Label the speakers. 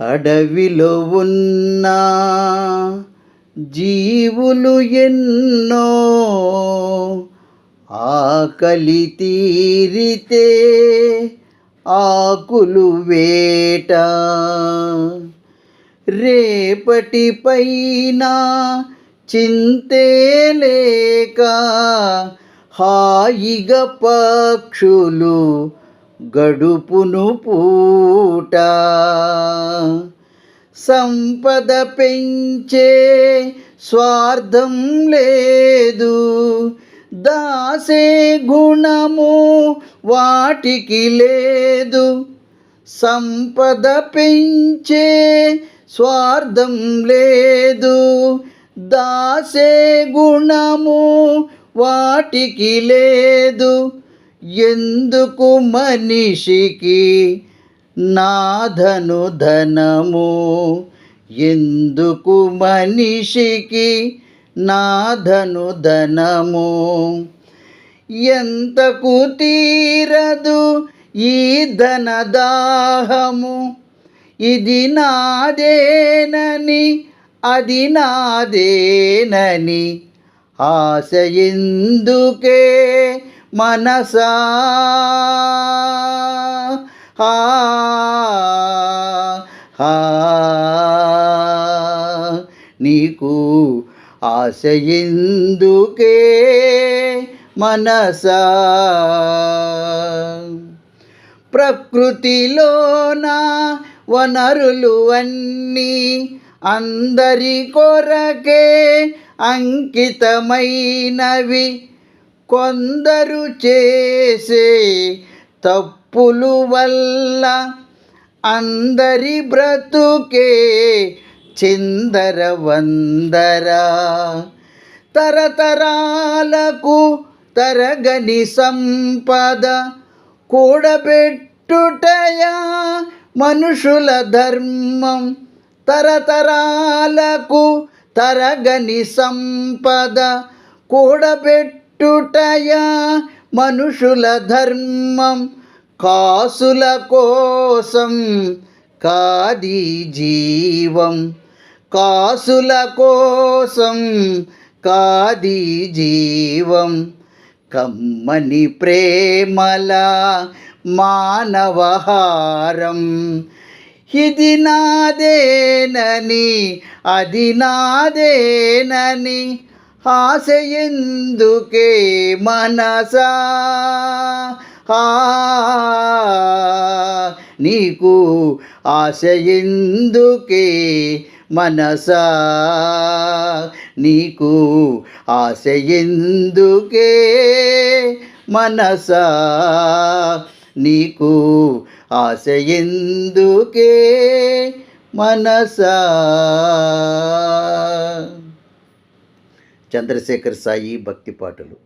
Speaker 1: అడవిలో ఉన్న జీవులు ఎన్నో ఆకలి తీరితే ఆకులు వేట. రేపటి పైన చింతే లేక హాయిగా పక్షులు గడుపును పూట సంపద పెంచే స్వార్థం లేదు. దాసే గుణము వాటికి లేదు. సంపద పెంచే స్వార్థం లేదు. దాసే గుణము వాటికి లేదు. ఎందుకు మనిషికి నాధను ధనము? ఎందుకు మనిషికి నాధను ధనము? ఎంతకు తీరదు ఈ ధనదాహము? ఇది నాదేనని అది నాదేనని ఆశ ఎందుకే మనసా. నీకు ఆశ ఎందుకే మనసా? ప్రకృతిలోన వనరులు అన్నీ అందరి కొరకే అంకితమైనవి. కొందరు చేసే తప్పులు వల్ల అందరి బ్రతుకే చిందర వందరా. తరతరాలకు తరగని సంపద కూడబెట్టుటయా మనుషుల ధర్మం. తరతరాలకు తరగని సంపద కూడబెట్టుటయా మనుషుల ధర్మం కాసుల కోసం కాది జీవం. కాసుల కోసం కాది జీవం. కమ్మని ప్రేమల మానవహారం. ఇది నాదేనని అది నాదేనని ఆశయందుకే మనసా. నీకు ఆశయందుకే మనసా. నీకు ఆశయందుకే మనసా. నీకు ఆశయందుకే మనసా. చంద్రశేఖర్ సాయి భక్తి పాటలు.